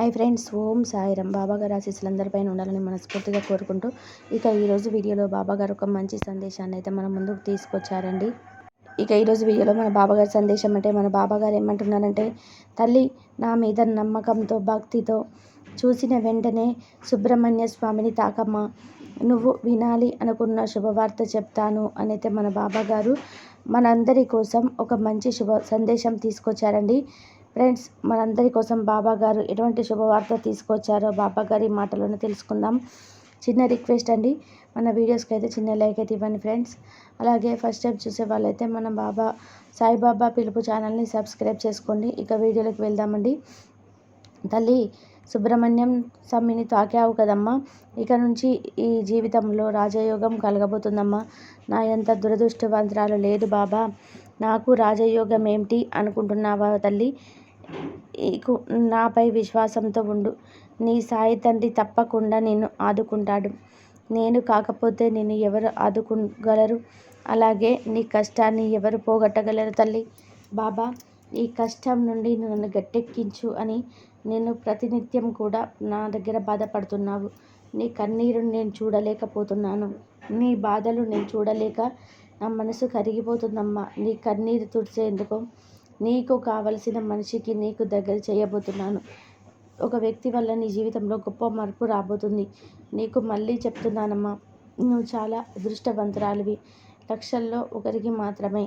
Hi friends ఓం సాయిరం బాబాగారు ఆశీస్సులందరిపైన ఉండాలని మనస్ఫూర్తిగా కోరుకుంటూ ఇక ఈరోజు వీడియోలో బాబాగారు ఒక మంచి సందేశాన్ని అయితే మన ముందుకు తీసుకొచ్చారండి. ఇక ఈరోజు వీడియోలో మన బాబాగారి సందేశం అంటే మన బాబాగారు ఏమంటున్నారంటే తల్లి నా మీద నమ్మకంతో భక్తితో చూసిన వెంటనే సుబ్రహ్మణ్య స్వామిని తాకమ్మ. నువ్వు వినాలి అనుకున్న శుభవార్త చెప్తాను అని అయితే మన బాబాగారు మనందరి కోసం ఒక మంచి శుభ సందేశం తీసుకొచ్చారండి. ఫ్రెండ్స్ మనందరి కోసం బాబా గారు ఎటువంటి శుభవార్త తీసుకొచ్చారో బాబా గారి మాటలను తెలుసుకుందాం. చిన్న రిక్వెస్ట్ అండి మన వీడియోస్కి అయితే చిన్న లైక్ అయితే ఇవ్వండి ఫ్రెండ్స్. అలాగే ఫస్ట్ టైం చూసే వాళ్ళైతే మన బాబా సాయిబాబా పిలుపు ఛానల్ని సబ్స్క్రైబ్ చేసుకోండి. ఇక వీడియోలోకి వెళ్దామండి. తల్లి సుబ్రహ్మణ్యం సమ్మిని తాకావు కదమ్మా. ఇక నుంచి ఈ జీవితంలో రాజయోగం కలగబోతుందమ్మా. నా ఎంత దురదృష్టవంతరాలు లేదు బాబా. నాకు రాజయోగం ఏమిటి అనుకుంటున్నావా తల్లి? నాపై విశ్వాసంతో ఉండు. నీ సాయి తండ్రి తప్పకుండా నిన్ను ఆదుకుంటాడు. నేను కాకపోతే నిన్ను ఎవరు ఆదుకోగలరు? అలాగే నీ కష్టాన్ని ఎవరు పోగొట్టగలరు తల్లి? బాబా ఈ కష్టం నుండి నన్ను గట్టెక్కించు అని నేను ప్రతినిత్యం కూడా నా దగ్గర బాధపడుతున్నావు. నీ కన్నీరు నేను చూడలేకపోతున్నాను. నీ బాధలు నేను చూడలేక నా మనసు కరిగిపోతుందమ్మా. నీ కన్నీరు తుడిచేందుకు నీకు కావలసిన మనిషికి నీకు దగ్గర చేయబోతున్నాను. ఒక వ్యక్తి వల్ల నీ జీవితంలో గొప్ప మార్పు రాబోతుంది. నీకు మళ్ళీ చెప్తున్నానమ్మా నువ్వు చాలా అదృష్టవంతురాలివి. లక్షల్లో ఒకరికి మాత్రమే.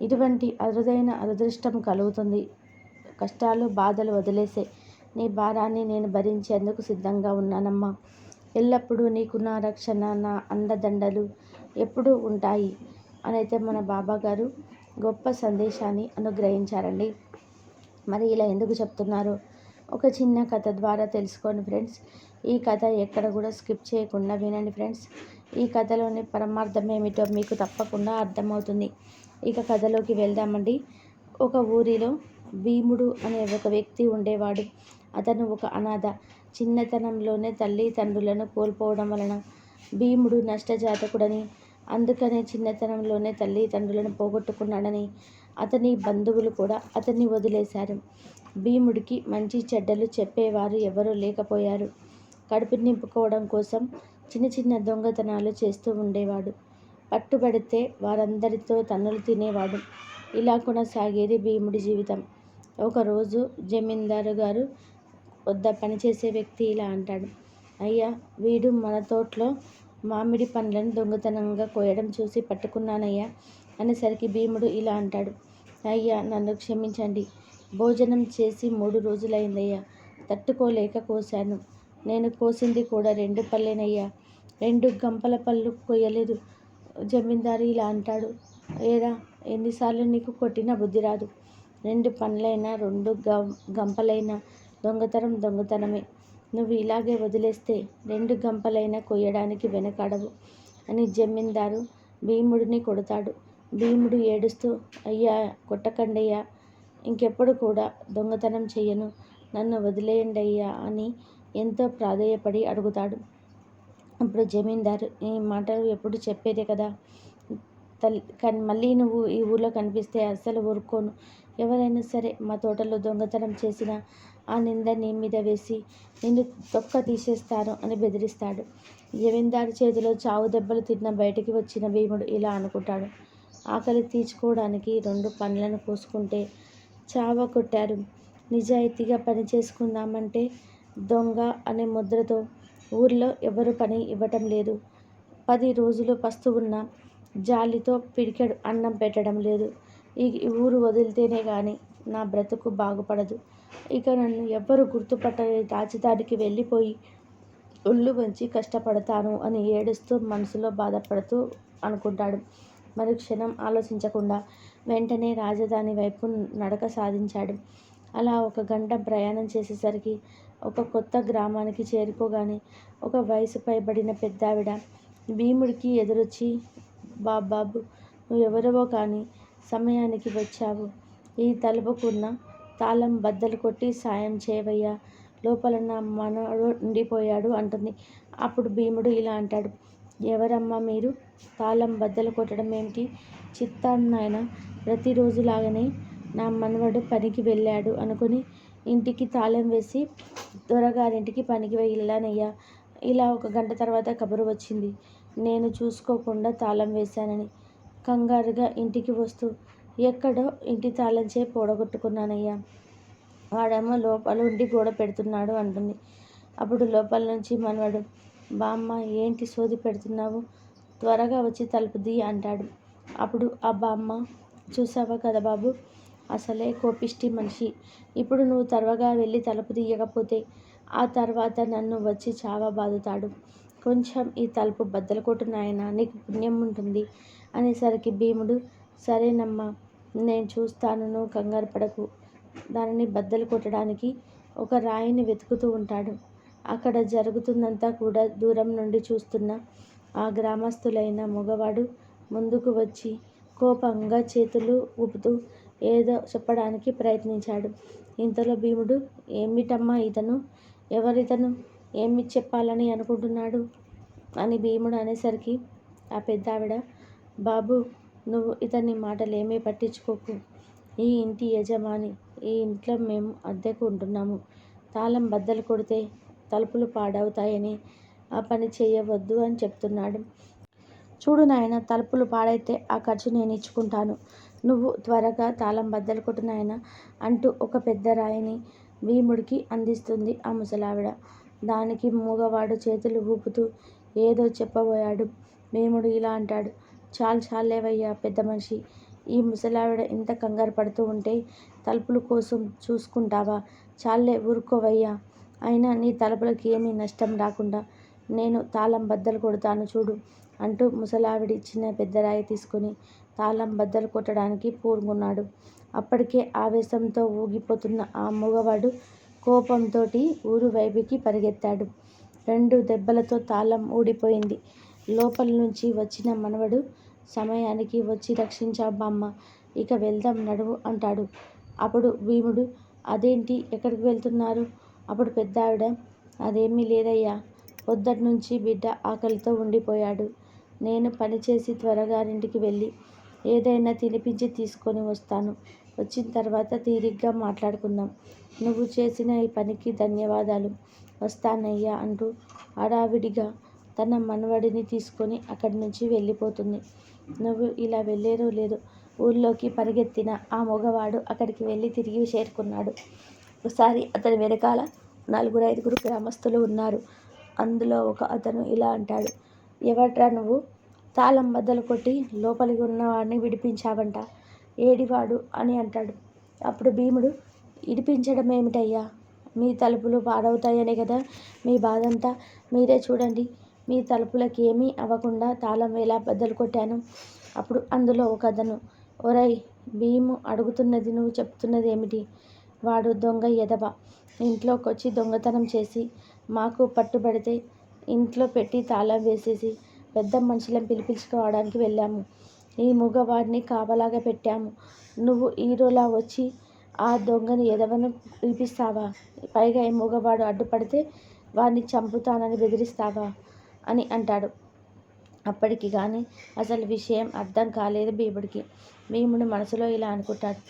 ఇటువంటి అరుదైన అదృష్టం కలుగుతుంది. కష్టాలు బాధలు వదిలేసే నీ భారాన్ని నేను భరించేందుకు సిద్ధంగా ఉన్నానమ్మా. ఎల్లప్పుడూ నీకు నా రక్షణ నా అండదండలు ఎప్పుడూ ఉంటాయి. అని అయితే మన బాబా గారు గొప్ప సందేశాన్ని అనుగ్రహించారండి. మరి ఇలా ఎందుకు చెప్తున్నారు? ఒక చిన్న కథ ద్వారా తెలుసుకోండి ఫ్రెండ్స్. ఈ కథ ఎక్కడ కూడా స్కిప్ చేయకుండా వినండి ఫ్రెండ్స్. ఈ కథలోని పరమార్థం ఏమిటో మీకు తప్పకుండా అర్థమవుతుంది. ఇక కథలోకి వెళ్దామండి. ఒక ఊరిలో భీముడు అనే ఒక వ్యక్తి ఉండేవాడు. అతను ఒక అనాథ. చిన్నతనంలోనే తల్లి తండ్రులను కోల్పోవడం వలన భీముడు నష్టజాతకుడని అందుకనే చిన్నతనంలోనే తల్లిదండ్రులను పోగొట్టుకున్నాడని అతని బంధువులు కూడా అతన్ని వదిలేశారు. భీముడికి మంచి చెడ్డలు చెప్పేవారు ఎవరూ లేకపోయారు. కడుపు నింపుకోవడం కోసం చిన్న చిన్న దొంగతనాలు చేస్తూ ఉండేవాడు. పట్టుబడితే వారందరితో తన్నులు తినేవాడు. ఇలా కొనసాగేది భీముడి జీవితం. ఒకరోజు జమీందారు గారు వద్ద పనిచేసే వ్యక్తి ఇలా అంటాడు. అయ్యా వీడు మన తోటలో మామిడి పండ్లను దొంగతనంగా కోయడం చూసి పట్టుకున్నానయ్యా అనేసరికి భీముడు ఇలా అంటాడు. అయ్యా నన్ను క్షమించండి. భోజనం చేసి మూడు రోజులైందయ్యా. తట్టుకోలేక కోశాను. నేను కోసింది కూడా రెండు పళ్ళేనయ్యా. రెండు గంపల పళ్ళు కొయ్యలేదు. జమీందారు ఇలా అంటాడు. ఏరా ఎన్నిసార్లు నీకు కొట్టినా బుద్ధి రాదు. రెండు పండ్లైనా రెండు గ గంపలైనా దొంగతనం దొంగతనమే. నువ్వు ఇలాగే వదిలేస్తే రెండు గంపలైనా కొయ్యడానికి వెనకాడవు అని జమీందారు భీముడిని కొడతాడు. భీముడు ఏడుస్తూ అయ్యా కొట్టకండయ్యా ఇంకెప్పుడు కూడా దొంగతనం చెయ్యను నన్ను వదిలేయండి అయ్యా అని ఎంతో ప్రాధేయపడి అడుగుతాడు. అప్పుడు జమీందారు ఈ మాటలు ఎప్పుడు చెప్పేదే కదా? తల్లి కానీ మళ్ళీ నువ్వు ఈ ఊళ్ళో కనిపిస్తే అస్సలు ఊరుకోను. ఎవరైనా సరే మా తోటలో దొంగతనం చేసిన ఆ నింద నీ మీద వేసి నిన్ను తొక్క తీసేస్తాను అని బెదిరిస్తాడు. జమీందారు చేతిలో చావు దెబ్బలు తిన్న బయటికి వచ్చిన భీముడు ఇలా అనుకుంటాడు. ఆకలి తీర్చుకోవడానికి రెండు పనులను కోసుకుంటే చావ కొట్టారు. నిజాయితీగా పని చేసుకుందామంటే దొంగ అనే ముద్రతో ఊర్లో ఎవరు పని ఇవ్వటం లేదు. పది రోజులు పస్తువున్న జాలితో పిడికెడు అన్నం పెట్టడం లేదు. ఈ ఊరు వదిలితేనే కానీ నా బ్రతుకు బాగుపడదు. ఇక నన్ను ఎవ్వరు గుర్తుపట్టని రాజధానికి వెళ్ళిపోయి ఒళ్ళు వంచి కష్టపడతాను అని ఏడుస్తూ మనసులో బాధపడుతూ అనుకుంటాడు. మరి క్షణం ఆలోచించకుండా వెంటనే రాజధాని వైపు నడక సాధించాడు. అలా ఒక గంట ప్రయాణం చేసేసరికి ఒక కొత్త గ్రామానికి చేరుకోగానే ఒక వయసు పైబడిన పెద్దావిడ భీముడికి ఎదురొచ్చి బాబాబు నువ్వెవరవో కానీ సమయానికి వచ్చావు. ఈ తలుపుకున్న తాళం బద్దలు కొట్టి సాయం చేయవయ్యా లోపల నా మనవడు ఉండిపోయాడు అంటుంది. అప్పుడు భీముడు ఇలా అంటాడు ఎవరమ్మా మీరు? తాళం బద్దలు కొట్టడం ఏమిటి? చిత్తాన్నాయన? ప్రతిరోజులాగానే నా మనవడు పనికి వెళ్ళాడు అనుకుని ఇంటికి తాళం వేసి దొరగారింటికి పనికి వెళ్ళానయ్యా. ఇలా ఒక గంట తర్వాత కబురు వచ్చింది. నేను చూసుకోకుండా తాళం వేశానని కంగారుగా ఇంటికి వస్తూ ఎక్కడో ఇంటి తాళం చేయి పోడగొట్టుకున్నానయ్యా. వాడేమో లోపల ఉండి గోడ పెడుతున్నాడు అంటుంది. అప్పుడు లోపల నుంచి మనవడు బామ్మ ఏంటి సోది పెడుతున్నావు? త్వరగా వచ్చి తలుపు దీ అంటాడు. అప్పుడు ఆ బామ్మ చూసావా కదా బాబు? అసలే కోపిష్టి మనిషి. ఇప్పుడు నువ్వు త్వరగా వెళ్ళి తలుపు తీయకపోతే ఆ తర్వాత నన్ను వచ్చి చావా బాదుతాడు. కొంచెం ఈ తలుపు బద్దలు కొట్టు నాయన నీకు పుణ్యం ఉంటుంది అనేసరికి భీముడు సరేనమ్మా నేను చూస్తాను నువ్వు కంగారు పడకు. దానిని బద్దలు కొట్టడానికి ఒక రాయిని వెతుకుతూ ఉంటాడు. అక్కడ జరుగుతుందంతా కూడా దూరం నుండి చూస్తున్న ఆ గ్రామస్తులైన మగవాడు ముందుకు వచ్చి కోపంగా చేతులు ఊపుతూ ఏదో చెప్పడానికి ప్రయత్నించాడు. ఇంతలో భీముడు ఏమిటమ్మా ఇతను? ఎవరితను? ఏమి చెప్పాలని అనుకుంటున్నాడు? అని భీముడు అనేసరికి ఆ పెద్ద ఆవిడ బాబు నువ్వు ఇతని మాటలు ఏమీ పట్టించుకోకు. ఈ ఇంటి యజమాని ఈ ఇంట్లో మేము అద్దెకు ఉంటున్నాము తాళం బద్దలు కొడితే తలుపులు పాడవుతాయని ఆ పని చేయవద్దు అని చెప్తున్నాడు. చూడు నాయన తలుపులు పాడైతే ఆ ఖర్చు నేను ఇచ్చుకుంటాను. నువ్వు త్వరగా తాళం బద్దలు కొట్టు నాయన అంటూ ఒక పెద్ద రాయిని భీముడికి అందిస్తుంది ఆ ముసలావిడ. దానికి మూగవాడు చేతులు ఊపుతూ ఏదో చెప్పబోయాడు. భీముడు ఇలా అంటాడు. చాలు చాలేవయ్యా పెద్ద మనిషి. ఈ ముసలావిడ ఇంత కంగారు పడుతూ ఉంటే తలుపుల కోసం చూసుకుంటావా? చాలే ఊరుకోవయ్యా. అయినా నీ తలుపులకి ఏమీ నష్టం రాకుండా నేను తాళం బద్దలు కొడతాను చూడు అంటూ ముసలావిడి చిన్న పెద్ద రాయి తీసుకుని తాళం బద్దలు కొట్టడానికి పూనుకున్నాడు. అప్పటికే ఆవేశంతో ఊగిపోతున్న ఆ మగవాడు కోపంతో ఊరు వైపుకి పరిగెత్తాడు. రెండు దెబ్బలతో తాళం ఊడిపోయింది. లోపల నుంచి వచ్చిన మనవడు సమయానికి వచ్చి రక్షించా ఇక వెళ్దాం నడువు అంటాడు. అప్పుడు భీముడు అదేంటి? ఎక్కడికి వెళ్తున్నారు? అప్పుడు పెద్ద ఆవిడ అదేమీ లేదయ్యా. పొద్దటి నుంచి బిడ్డ ఆకలితో ఉండిపోయాడు. నేను పనిచేసి త్వరగా ఇంటికి వెళ్ళి ఏదైనా తినిపించి తీసుకొని వస్తాను. వచ్చిన తర్వాత తీరిగ్గా మాట్లాడుకుందాం. నువ్వు చేసిన ఈ పనికి ధన్యవాదాలు. వస్తానయ్యా అంటూ హడావిడిగా తన మనవడిని తీసుకొని అక్కడి నుంచి వెళ్ళిపోతుంది. నువ్వు ఇలా వెళ్ళేరు లేదు. ఊళ్ళోకి పరిగెత్తిన ఆ మగవాడు అక్కడికి వెళ్ళి తిరిగి చేరుకున్నాడు. ఒకసారి అతని వెనకాల నలుగురు ఐదుగురు గ్రామస్తులు ఉన్నారు. అందులో ఒక అతను ఇలా అంటాడు ఎవట్రా నువ్వు? తాళం బద్దలు కొట్టి లోపలికి ఉన్నవాడిని విడిపించావంట. ఏడివాడు అని అంటాడు. అప్పుడు భీముడు ఇడిపించడం ఏమిటయ్యా? మీ తలుపులు పాడవుతాయనే కదా? మీ బాధంతా మీరే చూడండి. మీ తలుపులకి ఏమీ అవ్వకుండా తాళం వేలా బద్దలు కొట్టాను. అప్పుడు అందులో ఒక అతను ఒరై భీము అడుగుతున్నది నువ్వు చెప్తున్నది ఏమిటి వాడు దొంగ ఎదవ ఇంట్లోకి వచ్చి దొంగతనం చేసి మాకు పట్టుబడితే ఇంట్లో పెట్టి తాళం వేసేసి పెద్ద మనుషులను పిలిపించుకోవడానికి వెళ్ళాము. ఈ మగవాడిని కాపలాగా పెట్టాము. నువ్వు హీరోలా వచ్చి ఆ దొంగని ఎదవను పిలిపిస్తావా? పైగా ఈ మగవాడు అడ్డుపడితే వాడిని చంపుతానని బెదిరిస్తావా? అని అంటాడు. అప్పటికి కానీ అసలు విషయం అర్థం కాలేదు భీముడికి. భీముడు మనసులో ఇలా అనుకుంటాడు.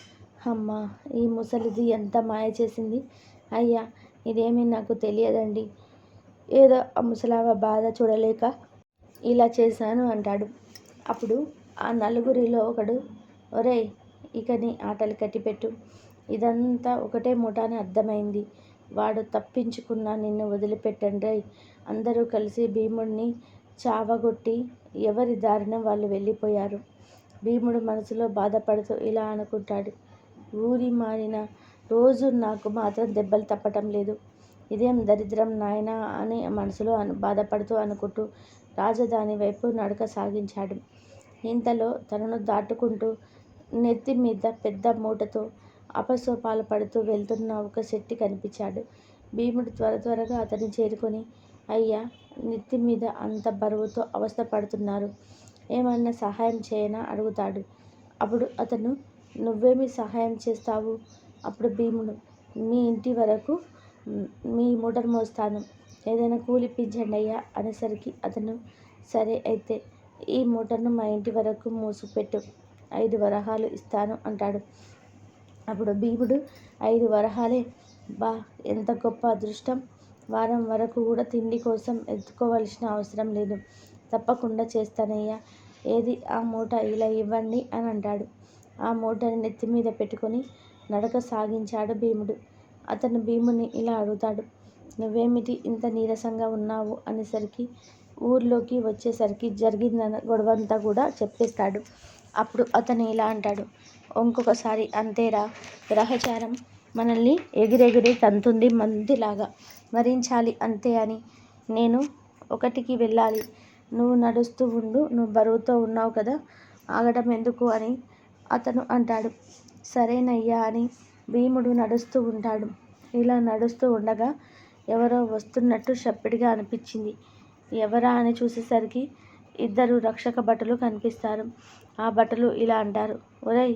అమ్మ ఈ ముసలిది ఎంత మాయ చేసింది? అయ్యా ఇదేమీ నాకు తెలియదండి. ఏదో ఆ ముసలావ బాధ చూడలేక ఇలా చేశాను అంటాడు. అప్పుడు ఆ నలుగురిలో ఒకడు ఒరేయ్ ఇక నీ ఆటలు కట్టిపెట్టు. ఇదంతా ఒకటే ముఠాని అర్థమైంది. వాడు తప్పించుకున్నా నిన్ను వదిలిపెట్టండి అందరూ కలిసి భీముడిని చావగొట్టి ఎవరి దారిన వాళ్ళు వెళ్ళిపోయారు. భీముడు మనసులో బాధపడుతూ ఇలా అనుకుంటాడు ఊరి మారిన రోజు నాకు మాత్రం దెబ్బలు తప్పటం లేదు. ఇదేం దరిద్రం నాయనా అని మనసులో అను బాధపడుతూ అనుకుంటూ రాజధాని వైపు నడక సాగించాడు. ఇంతలో తనను దాటుకుంటూ నెత్తి మీద పెద్ద మూటతో అపసోపాలు పడుతూ వెళ్తున్న ఒక శెట్టి కనిపించాడు. భీముడు త్వర త్వరగా అతన్ని చేరుకొని అయ్యా నెత్తి మీద అంత బరువుతో అవస్థ పడుతున్నారు ఏమన్నా సహాయం చేయనా? అడుగుతాడు. అప్పుడు అతను నువ్వేమి సహాయం చేస్తావు? అప్పుడు భీముడు మీ ఇంటి వరకు మీ మూటను మోస్తాను. ఏదైనా కూలిపించండి అయ్యా అనేసరికి అతను సరే అయితే ఈ మూటను మా ఇంటి వరకు మూసిపెట్టు. ఐదు వరహాలు ఇస్తాను అంటాడు. అప్పుడు భీముడు ఐదు వరహాలే బా ఎంత గొప్ప అదృష్టం. వారం వరకు కూడా తిండి కోసం ఎత్తుకోవలసిన అవసరం లేదు. తప్పకుండా చేస్తానయ్యా. ఏది ఆ మూట ఇలా ఇవ్వండి అని అంటాడు. ఆ మూటని నెత్తి మీద పెట్టుకొని నడక సాగించాడు భీముడు. అతను భీముని ఇలా అడుగుతాడు. నువ్వేమిటి ఇంత నీరసంగా ఉన్నావు అనేసరికి ఊర్లోకి వచ్చేసరికి జరిగిందన్న గొడవంతా కూడా చెప్పేస్తాడు. అప్పుడు అతను ఇలా అంటాడు. ఇంకొకసారి అంతేరా. గ్రహచారం మనల్ని ఎగిరెగిరి తంతుంది మందిలాగా. మరించాలి అంతే అని. నేను ఒకటికి వెళ్ళాలి. నువ్వు నడుస్తూ ఉండు నువ్వు బరువుతో ఉన్నావు కదా ఆగడం ఎందుకు అని అతను అంటాడు. సరేనయ్యా అని భీముడు నడుస్తూ ఉంటాడు. ఇలా నడుస్తూ ఉండగా ఎవరో వస్తున్నట్టు షప్పిడిగా అనిపించింది. ఎవరా అని చూసేసరికి ఇద్దరు రక్షక భటులు కనిపిస్తారు. ఆ భటులు ఇలా అంటారు. ఒరేయ్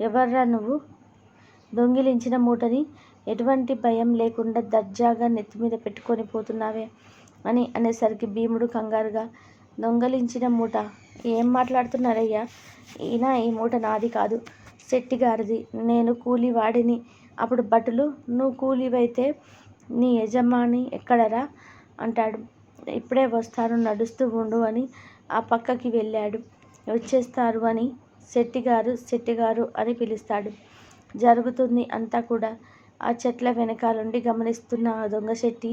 ఎవర్రా నువ్వు? దొంగిలించిన మూటని ఎటువంటి భయం లేకుండా దర్జాగా నెత్తి మీద పెట్టుకొని పోతున్నావే అని అనేసరికి భీముడు కంగారుగా దొంగలించిన మూట ఏం మాట్లాడుతున్నారయ్యా? ఈయన ఈ మూట నాది కాదు. శెట్టిగారిది నేను కూలివాడిని. అప్పుడు భటులు నువ్వు కూలివైతే నీ యజమాని ఎక్కడరా అంటాడు. ఇప్పుడే వస్తాను నడుస్తూ ఉండు అని ఆ పక్కకి వెళ్ళాడు. వచ్చేస్తారు అని శెట్టిగారు శెట్టిగారు అని పిలుస్తాడు. జరుగుతుంది అంతా కూడా. ఆ చెట్ల వెనకాలండి గమనిస్తున్న ఆ దొంగ శెట్టి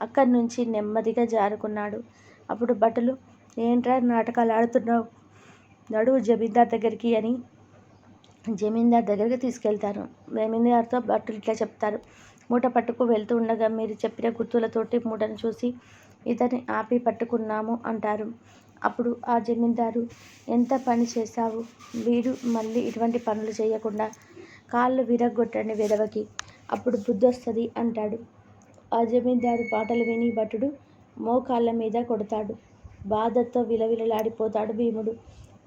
అక్కడి నుంచి నెమ్మదిగా జారుకున్నాడు. అప్పుడు భటులు ఏంట్రా నాటకాలు ఆడుతున్నావు? నడువు జమీందార్ దగ్గరికి అని జమీందార్ దగ్గరికి తీసుకెళ్తారు. జమీందార్తో భటులు ఇట్లా చెప్తారు. మూట పట్టుకు వెళ్తూ ఉండగా మీరు చెప్పిన గుర్తులతోటి మూటను చూసి ఇతని ఆపి పట్టుకున్నాము అంటారు. అప్పుడు ఆ జమీందారు ఎంత పని చేశావు? వీడు మళ్ళీ ఇటువంటి పనులు చేయకుండా కాళ్ళు విరగొట్టండి విధవకి అప్పుడు బుద్ధి వస్తుంది అంటాడు. ఆ జమీందారు పాటలు విని భటుడు మోకాళ్ళ మీద కొడతాడు. బాధతో విలవిలలాడిపోతాడు భీముడు.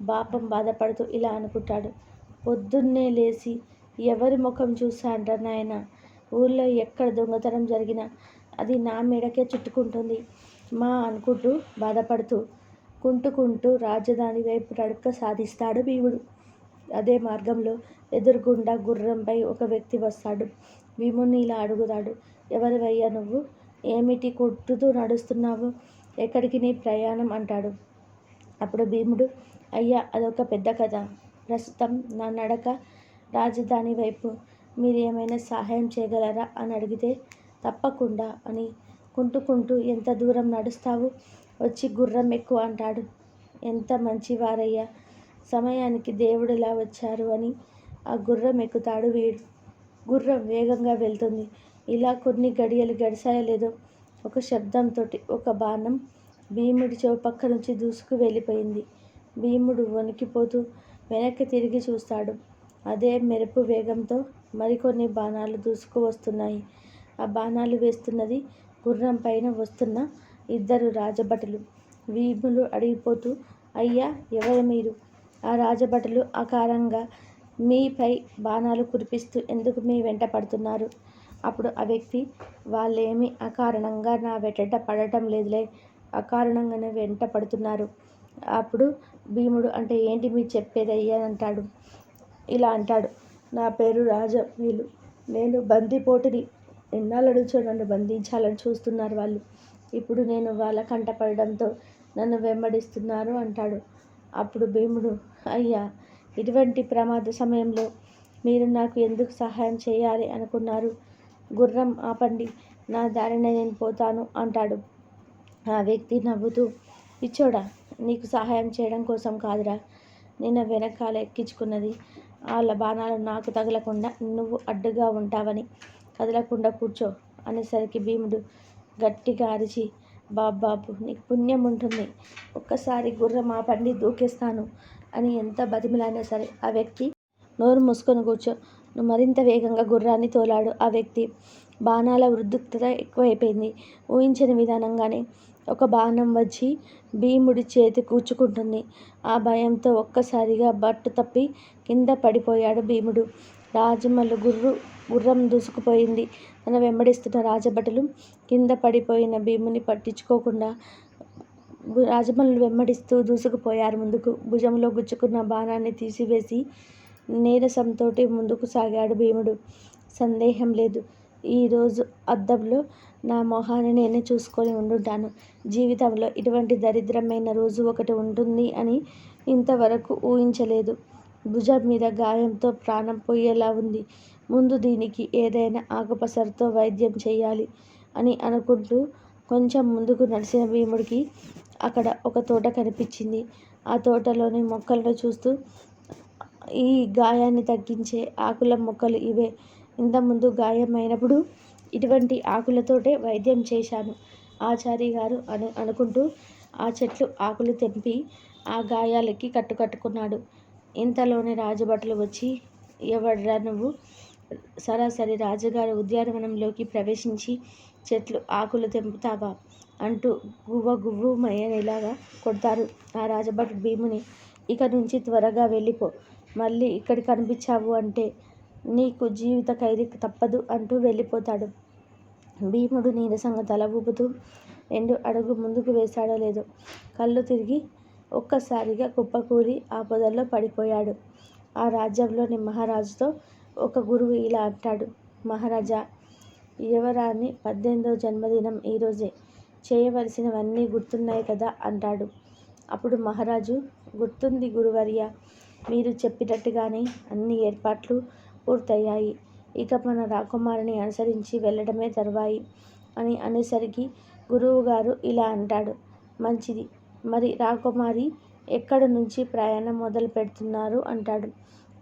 పాపం బాధపడుతూ ఇలా అనుకుంటాడు. పొద్దున్నే లేచి ఎవరి ముఖం చూశాండ్రా నాయన? ఊళ్ళో ఎక్కడ దొంగతనం జరిగినా అది నా మెడకే చుట్టుకుంటుంది. మా అనుకుంటూ బాధపడుతూ కుంటుకుంటూ రాజధాని వైపు నడుక సాధిస్తాడు భీముడు. అదే మార్గంలో ఎదురుగుండా గుర్రంపై ఒక వ్యక్తి వస్తాడు. భీముని ఇలా అడుగుతాడు. ఎవరివయ్యా నువ్వు? ఏమిటి కొట్టుతూ నడుస్తున్నావు? ఎక్కడికి నీ ప్రయాణం? అంటాడు. అప్పుడు భీముడు అయ్యా అదొక పెద్ద కథ. ప్రస్తుతం నా నడక రాజధాని వైపు మీరు ఏమైనా సహాయం చేయగలరా? అని అడిగితే తప్పకుండా అని కుంటుకుంటూ ఎంత దూరం నడుస్తావు? వచ్చి గుర్రం ఎక్కువ అంటాడు. ఎంత మంచివారయ్యా సమయానికి దేవుడిలా వచ్చారు అని ఆ గుర్రం ఎక్కుతాడు వీడు. గుర్రం వేగంగా వెళ్తుంది. ఇలా కొన్ని గడియలు గడిచాయో లేదో ఒక శబ్దంతో ఒక బాణం భీముడి చెవు పక్క నుంచి దూసుకు వెళ్ళిపోయింది. భీముడు వణికిపోతూ వెనక్కి తిరిగి చూస్తాడు. అదే మెరుపు వేగంతో మరికొన్ని బాణాలు దూసుకు వస్తున్నాయి. ఆ బాణాలు వేస్తున్నది గుర్రం పైన వస్తున్న ఇద్దరు రాజభటులు. భీములు అడిగిపోతూ అయ్యా ఎవరు మీరు? ఆ రాజభటులు అకారంగా మీపై బాణాలు కురిపిస్తూ ఎందుకు మీ వెంట పడుతున్నారు? అప్పుడు ఆ వ్యక్తి వాళ్ళేమి అకారణంగా నా వెంట పడటం లేదులే అకారణంగానే వెంట పడుతున్నారు. అప్పుడు భీముడు అంటే ఏంటి మీరు చెప్పేది అయ్యా అంటాడు. ఇలా అంటాడు నా పేరు రాజ వీలు నేను బందిపోటుని. ఎన్నాళ్ళనుంచో నన్ను బంధించాలని చూస్తున్నారు వాళ్ళు. ఇప్పుడు నేను వాళ్ళ కంటపడడంతో నన్ను వెంబడిస్తున్నారు అంటాడు. అప్పుడు భీముడు అయ్యా ఇటువంటి ప్రమాద సమయంలో మీరు నాకు ఎందుకు సహాయం చేయాలి అనుకున్నారు? గుర్రం ఆపండి నా దారిన నేను పోతాను అంటాడు. ఆ వ్యక్తి నవ్వుతూ పిచ్చోడా నీకు సహాయం చేయడం కోసం కాదురా. నిన్న వెనకాల ఎక్కించుకున్నది. వాళ్ళ బాణాలు నాకు తగలకుండా నువ్వు అడ్డుగా ఉంటావని. కదలకుండా కూర్చో అనేసరికి భీముడు గట్టిగా అరిచి బాబాబు నీకు పుణ్యం ఉంటుంది. ఒక్కసారి గుర్రం ఆపండి దూకేస్తాను. అని ఎంత బతిమిలైనా సరే ఆ వ్యక్తి నోరు మూసుకొని కూర్చో. నువ్వు మరింత వేగంగా గుర్రాన్ని తోలాడు. ఆ వ్యక్తి బాణాల ఉద్రిక్తత ఎక్కువైపోయింది. ఊహించని విధానంగానే ఒక బాణం వచ్చి భీముడి చేతి కూర్చుకుంటుంది. ఆ భయంతో ఒక్కసారిగా బట్టు తప్పి కింద పడిపోయాడు భీముడు. రాజమల్లు గుర్రు గుర్రం దూసుకుపోయింది. తన వెంబడిస్తున్న రాజభటులు కింద పడిపోయిన భీముని పట్టించుకోకుండా రాజమల్లు వెంబడిస్తూ దూసుకుపోయారు ముందుకు. భుజంలో గుచ్చుకున్న బాణాన్ని తీసివేసి నీరసంతో ముందుకు సాగాడు భీముడు. సందేహం లేదు. ఈరోజు అద్దంలో నా మొహాన్ని నేనే చూసుకొని ఉండుంటాను. జీవితంలో ఇటువంటి దరిద్రమైన రోజు ఒకటి ఉంటుంది అని ఇంతవరకు ఊహించలేదు. భుజం మీద గాయంతో ప్రాణం పోయేలా ఉంది. ముందు దీనికి ఏదైనా ఆకుపసరుతో వైద్యం చేయాలి అని అనుకుంటూ కొంచెం ముందుకు నడిచిన భీముడికి అక్కడ ఒక తోట కనిపించింది. ఆ తోటలోని మొక్కలను చూస్తూ ఈ గాయాన్ని తగ్గించే ఆకుల మొక్కలు ఇవే. ఇంతకుముందు గాయమైనప్పుడు ఇటువంటి ఆకులతోటే వైద్యం చేశాను ఆచారి గారు అను అనుకుంటూ ఆ చెట్లు ఆకులు తెంపి ఆ గాయాలకి కట్టుకట్టుకున్నాడు. ఇంతలోనే రాజభటులు వచ్చి ఎవడరా నువ్వు? సరాసరి రాజుగారి ఉద్యానవనంలోకి ప్రవేశించి చెట్లు ఆకులు తెంపుతావా? అంటూ గువ్వ గువ్వుమయ్యేలాగా కొడతారు. ఆ రాజభటుడు భీముని ఇక నుంచి త్వరగా వెళ్ళిపో. మళ్ళీ ఇక్కడ కనిపించావు అంటే నీకు జీవిత ఖైదీ తప్పదు అంటూ వెళ్ళిపోతాడు. భీముడు నీరసంగా తల ఊపుతూ రెండు అడుగు ముందుకు వేశాడో లేదో కళ్ళు తిరిగి ఒక్కసారిగా కుప్పకూలి ఆ పొదల్లో పడిపోయాడు. ఆ రాజ్యంలోని మహారాజుతో ఒక గురువు ఇలా అంటాడు మహారాజా యువరాణి పద్దెనిమిదో జన్మదినం ఈరోజే చేయవలసినవన్నీ గుర్తున్నాయి కదా అంటాడు. అప్పుడు మహారాజు గుర్తుంది గురువర్య మీరు చెప్పినట్టుగానే అన్ని ఏర్పాట్లు పూర్తయ్యాయి. ఇక మన రాకుమారిని అనుసరించి వెళ్ళడమే తర్వాయి అని అనేసరికి గురువుగారు ఇలా అంటాడు. మంచిది. మరి రాకుమారి ఎక్కడి నుంచి ప్రయాణం మొదలు పెడుతున్నారు? అంటాడు.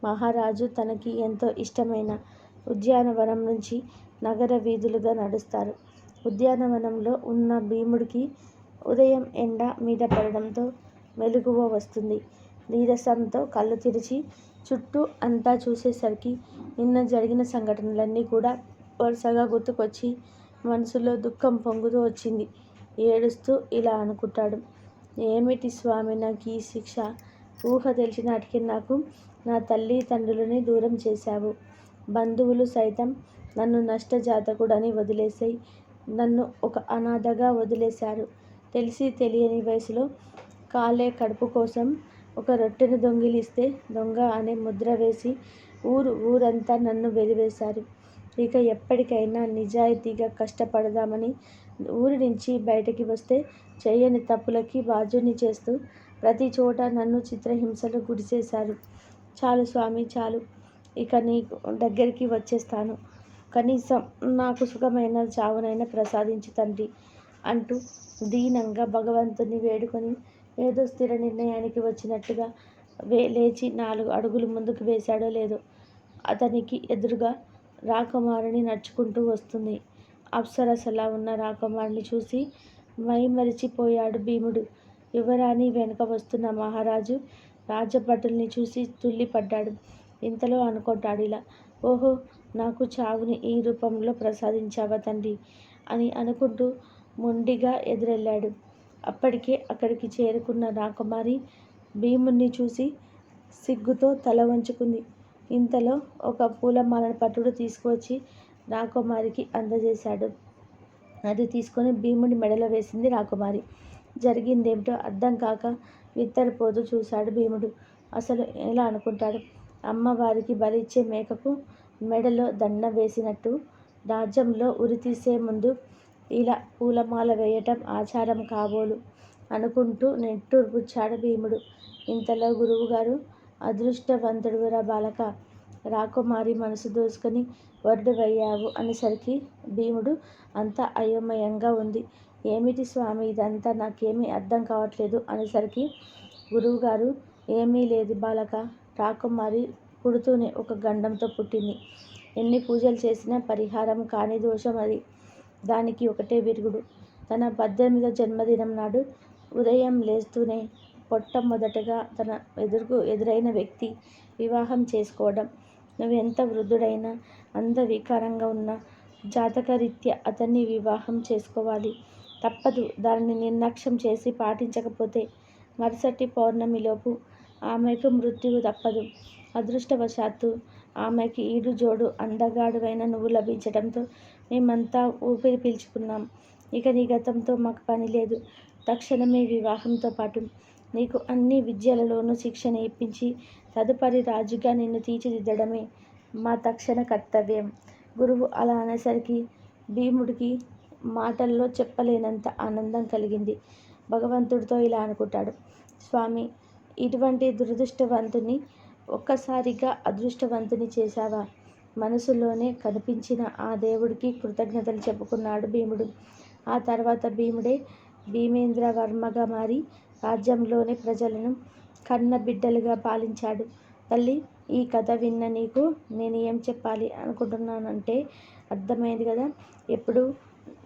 మహారాజు తనకి ఎంతో ఇష్టమైన ఉద్యానవనం నుంచి నగర వీధులుగా నడుస్తారు. ఉద్యానవనంలో ఉన్న భీముడికి ఉదయం ఎండ మీద పడడంతో మెలకువ వస్తుంది. నీరసంతో కళ్ళు తెరిచి చుట్టూ అంతా చూసేసరికి నిన్న జరిగిన సంఘటనలన్నీ కూడా వరుసగా గుర్తుకొచ్చి మనసులో దుఃఖం పొంగుతూ వచ్చింది. ఏడుస్తూ ఇలా అనుకుంటాడు. ఏమిటి స్వామి నాకు ఈ శిక్ష? ఊహ తెలిసినాటికి నాకు నా తల్లి తండ్రులని దూరం చేశావు. బంధువులు సైతం నన్ను నష్టజాతకుడని వదిలేసాయి. నన్ను ఒక అనాథగా వదిలేశారు. తెలిసి తెలియని వయసులో కాలే కడుపు కోసం ఒక రొట్టెను దొంగిలిస్తే దొంగ అనే ముద్ర వేసి ఊరు ఊరంతా నన్ను వెలివేశారు. ఇక ఎప్పటికైనా నిజాయితీగా కష్టపడదామని ఊరి నుంచి బయటకి వస్తే చేయని తప్పులకి బాధ్యుని చేస్తూ ప్రతి చోట నన్ను చిత్రహింసలు గురిచేశారు. చాలు స్వామి చాలు. ఇక నీ దగ్గరికి వచ్చేస్తాను. కనీసం నాకు సుఖమైన చావునైనా ప్రసాదించు తండ్రి అంటూ దీనంగా భగవంతుని వేడుకొని ఏదో స్థిర నిర్ణయానికి వచ్చినట్టుగా వే లేచి నాలుగు అడుగులు ముందుకు వేశాడో లేదో అతనికి ఎదురుగా రాకుమారిని నడుచుకుంటూ వస్తుంది. అప్సరసలా ఉన్న రాకుమారిని చూసి మైమరిచిపోయాడు భీముడు. యువరాణి వెనుక వస్తున్న మహారాజు రాజభటుల్ని చూసి తుల్లిపడ్డాడు. ఇంతలో అనుకుంటాడు ఇలా ఓహో నాకు చావుని ఈ రూపంలో ప్రసాదించావా తండ్రి? అని అనుకుంటూ మొండిగా ఎదురెళ్ళాడు. అప్పటికే అక్కడికి చేరుకున్న రాకుమారి భీముణ్ణి చూసి సిగ్గుతో తల వంచుకుంది. ఇంతలో ఒక పూలమాలను పట్టుడు తీసుకువచ్చి రాకుమారికి అందజేశాడు. అది తీసుకొని భీముడి మెడలో వేసింది రాకుమారి జరిగిందేమిటో అర్థం కాక విత్తరిపోతూ చూశాడు భీముడు. అసలు ఎలా అనుకుంటాడు? అమ్మవారికి బలిచ్చే మేకకు మెడలో దండ వేసినట్టు రాజ్యంలో ఉరితీసే ముందు ఇలా పూలమాల వేయటం ఆచారం కాబోలు అనుకుంటూ నెట్టూర్పుచ్చాడు భీముడు. ఇంతలో గురువుగారు అదృష్టవంతుడురా బాలక రాకుమారి మనసు దోసుకొని వడ్డువయ్యావు అనేసరికి భీముడు అంతా అయోమయంగా ఉంది. ఏమిటి స్వామి ఇదంతా? నాకేమీ అర్థం కావట్లేదు అనేసరికి గురువుగారు ఏమీ లేదు బాలక రాకుమారి పుడుతూనే ఒక గండంతో పుట్టింది. ఎన్ని పూజలు చేసినా పరిహారం కాని దోషం అది. దానికి ఒకటే విరుగుడు. తన పద్దెనిమిదో జన్మదినం నాడు ఉదయం లేస్తూనే మొట్టమొదటగా తన ఎదురుకు ఎదురైన వ్యక్తి వివాహం చేసుకోవడం. నువ్వు ఎంత వృద్ధుడైనా అందవికారంగా ఉన్నా జాతకరీత్యా అతన్ని వివాహం చేసుకోవాలి. తప్పదు. దానిని నిర్లక్ష్యం చేసి పాటించకపోతే మరుసటి పౌర్ణమిలోపు ఆమెకు మృత్యువు తప్పదు. అదృష్టవశాత్తు ఆమెకి ఈడు జోడు అందగాడువైన నువ్వు లభించడంతో మేమంతా ఊపిరి పీల్చుకున్నాం. ఇక నీ గతంతో మాకు పని లేదు. తక్షణమే వివాహంతో పాటు నీకు అన్ని విద్యలలోనూ శిక్షణ ఇప్పించి తదుపరి రాజుగా నిన్ను తీర్చిదిద్దడమే మా తక్షణ కర్తవ్యం. గురువు అలా అనేసరికి భీముడికి మాటల్లో చెప్పలేనంత ఆనందం కలిగింది. భగవంతుడితో ఇలా అనుకుంటాడు. స్వామి ఇటువంటి దురదృష్టవంతుని ఒక్కసారిగా అదృష్టవంతుని చేశావా? మనసులోనే కనిపించిన ఆ దేవుడికి కృతజ్ఞతలు చెప్పుకున్నాడు భీముడు. ఆ తర్వాత భీముడే భీమేంద్ర వర్మగా మారి రాజ్యంలోని ప్రజలను కన్న బిడ్డలుగా పాలించాడు. తల్లి ఈ కథ విన్న నీకు నేను ఏం చెప్పాలి అనుకుంటున్నానంటే అర్థమైంది కదా? ఎప్పుడు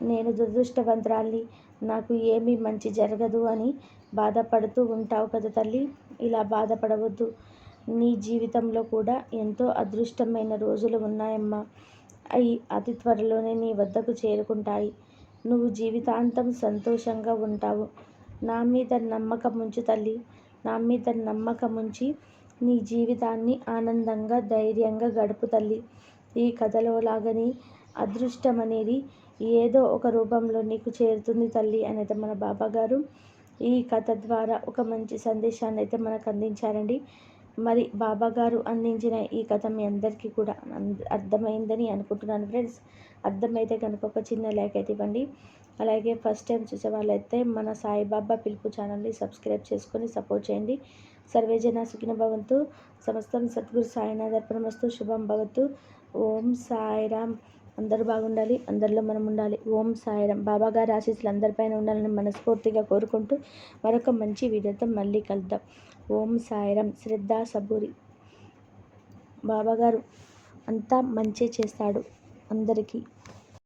నేను దురదృష్టవంతురాల్ని నాకు ఏమీ మంచి జరగదు అని బాధపడుతూ ఉంటావు కదా తల్లి? ఇలా బాధపడవద్దు. నీ జీవితంలో కూడా ఎంతో అదృష్టమైన రోజులు ఉన్నాయమ్మా. అవి అతి త్వరలోనే నీ వద్దకు చేరుకుంటాయి. నువ్వు జీవితాంతం సంతోషంగా ఉంటావు. నా మీద నమ్మకం ఉంచు తల్లి. నా మీద నమ్మకం ఉంచి నీ జీవితాన్ని ఆనందంగా ధైర్యంగా గడుపు తల్లి. ఈ కథలో లాగని అదృష్టం అనేది ఏదో ఒక రూపంలో నీకు చేరుతుంది తల్లి అనేది మన బాబా గారు ఈ కథ ద్వారా ఒక మంచి సందేశాన్ని అయితే మనకు అందించారండి. మరి బాబా గారు అందించిన ఈ కథ మీ అందరికీ కూడా అర్థమైందని అనుకుంటున్నాను ఫ్రెండ్స్. అర్థమైతే కనుక ఒక చిన్న లైక్ అయితే ఇవ్వండి. అలాగే ఫస్ట్ టైం చూసే వాళ్ళైతే మన సాయిబాబా పిలుపు ఛానల్ని సబ్స్క్రైబ్ చేసుకొని సపోర్ట్ చేయండి. సర్వేజన సుఖిన భవంతు. సమస్తం సద్గురు సాయినాథ్ అర్పణమస్తు శుభం భవతు. ఓం సాయిరామ్ అందరూ బాగుండాలి. అందరిలో మనం ఉండాలి. ఓం సాయిరామ్ బాబా గారి ఆశీస్సులు అందరిపైన ఉండాలని మనస్ఫూర్తిగా కోరుకుంటూ మరొక మంచి వీడియోతో మళ్ళీ కలుద్దాం. ఓం సాయిరామ్ శ్రద్ధ సబూరి. బాబాగారు అంతా మంచి చేస్తాడు అందరికీ.